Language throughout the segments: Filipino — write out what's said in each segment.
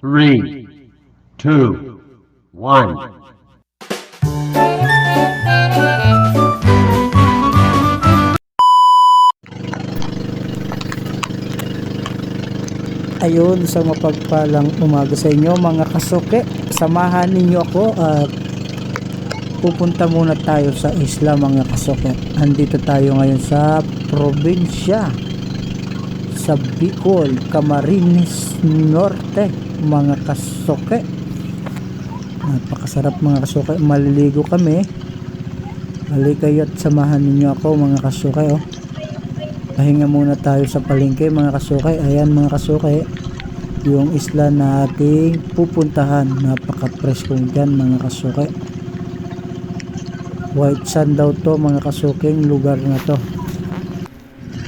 three, two, one. Ayun, sa mapagpalang umaga sa inyo mga kasuke. Samahan ninyo ako at pupunta muna tayo sa isla mga kasuke. Andito tayo ngayon sa probinsya sa Bicol, Camarines Norte mga kasuke. Napakasarap mga kasuke. Maliligo kami. Halika kayo at samahan ninyo ako mga kasuke oh. Pahinga muna tayo sa palengke mga kasukay. Ayan mga kasukay. Yung isla na ating pupuntahan. Napaka-presko dyan mga kasukay. White sand daw to mga kasuking lugar na to.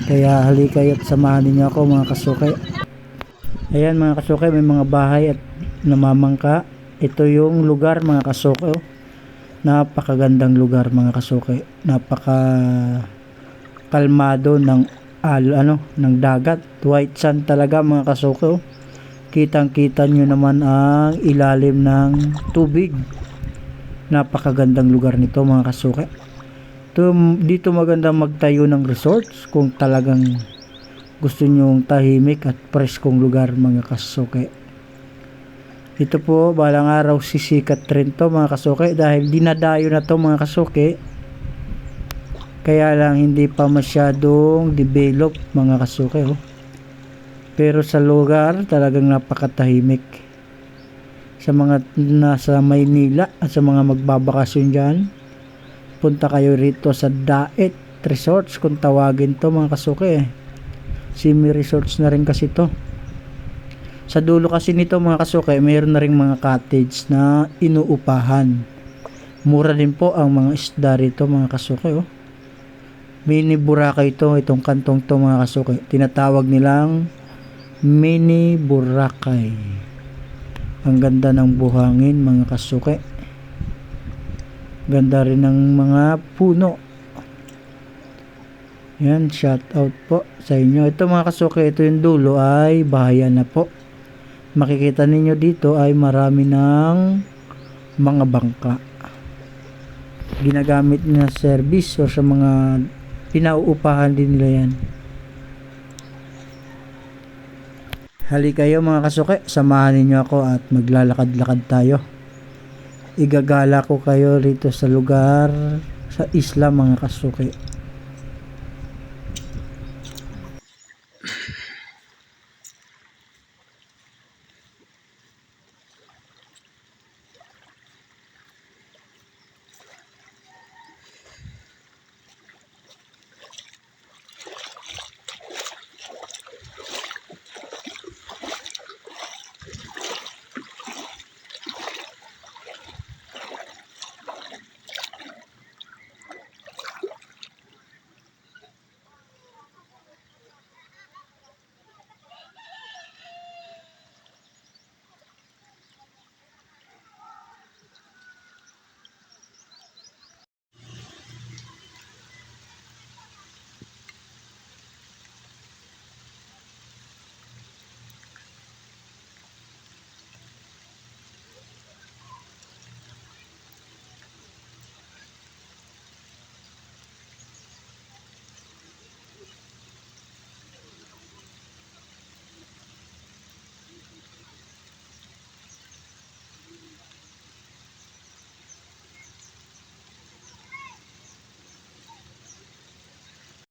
Kaya halika at samahan ninyo ako mga kasukay. Ayan mga kasukay. May mga bahay at namamangka. Ito yung lugar mga kasukay. oh. Napakagandang lugar mga kasukay. Napaka kalmado ng al ano ng dagat white sand talaga mga kasuko kitang kita nyo naman ang ilalim ng tubig napakagandang lugar nito mga kasuke Ito, dito maganda magtayo ng resorts kung talagang gusto nyong tahimik at preskong lugar mga kasuke ito po balang araw sisikat rin to mga kasuke dahil dinadayo na to mga kasuke kaya lang hindi pa masyadong develop mga kasuke oh. pero sa lugar talagang napakatahimik. Sa mga nasa Maynila at sa mga magbabakasyon dyan punta kayo rito sa Daet Resorts kung tawagin to mga kasuke Simi Resorts na rin kasi to. Sa dulo kasi nito mga kasuke mayroon na rin mga cottage na inuupahan. Mura din po ang mga isda rito mga kasuke oh. Mini Boracay ito itong kantong to mga kasuke. Tinatawag nilang mini Boracay. Ang ganda ng buhangin mga kasuke. Ganda rin ng mga puno yan shout out po sa inyo ito mga kasuke ito yung dulo ay bahayan na po makikita ninyo dito ay marami ng mga bangka ginagamit na service o sa mga pinauupahan din nila yan. Hali kayo mga kasuke, samahan ninyo ako at maglalakad-lakad tayo. Igagala ko kayo rito sa lugar, sa isla mga kasuke.